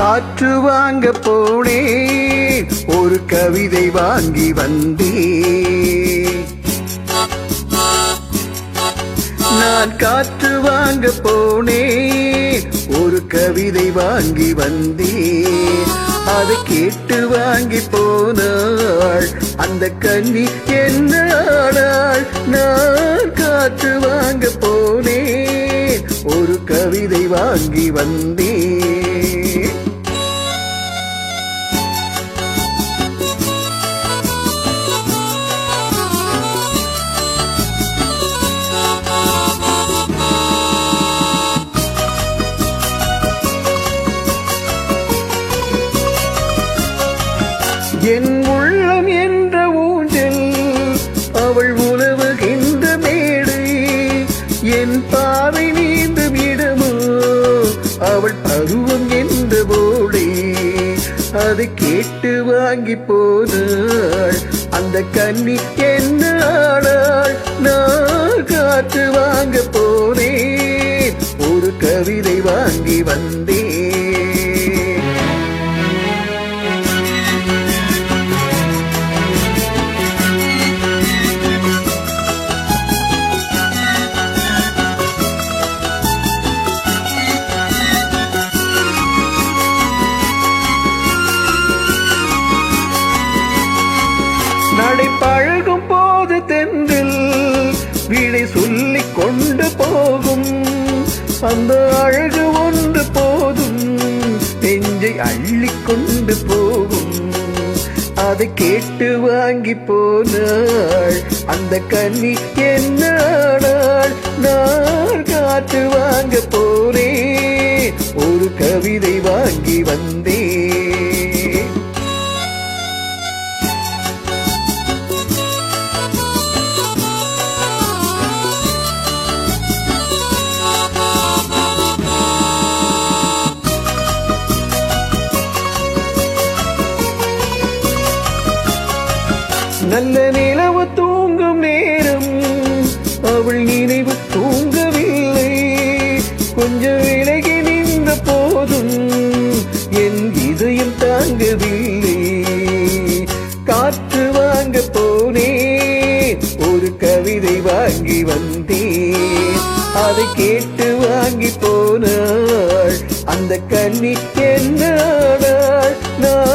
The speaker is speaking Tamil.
காற்று வாங்க போனே ஒரு கவிதை வாங்கி வந்தே நான் காற்று வாங்க போனே ஒரு கவிதை வாங்கி வந்தே அதை கேட்டு வாங்கி போனாள் அந்த கண்ணி என்ன ஆனாள்? நான் காற்று வாங்க போனே ஒரு கவிதை வாங்கி வந்தே என் உள்ளம் என்ற ஊஞ்சல் அவள் உழவுகின்ற மேடை. என் பாவை நீந்தும் இடமோ அவள் பருவம் என்ற போடை. அதை கேட்டு வாங்கி போனாள். அந்த கன்னி என்ன ஆனாள்? நான் காற்று வாங்க போனேன். ஒரு கவிதை வாங்கி வந்தேன். வீடை சொல்லி கொண்டு போகும். அந்த அழகு ஒன்று போதும். நெஞ்சை அள்ளி கொண்டு போகும். அதை கேட்டு வாங்கி போனாள். அந்த கன்னி என்ன நல்ல நிலவு தூங்கும் நேரம் அவள் நினைவு தூங்கவில்லை. கொஞ்சம் விலகி நின்ற போதும் என் இதயம் தாங்கவில்லை. காற்று வாங்க போனேன் ஒரு கவிதை வாங்கி வந்தேன். அதை கேட்டு வாங்கி போனாள் அந்த கண்ணி என்ன நான்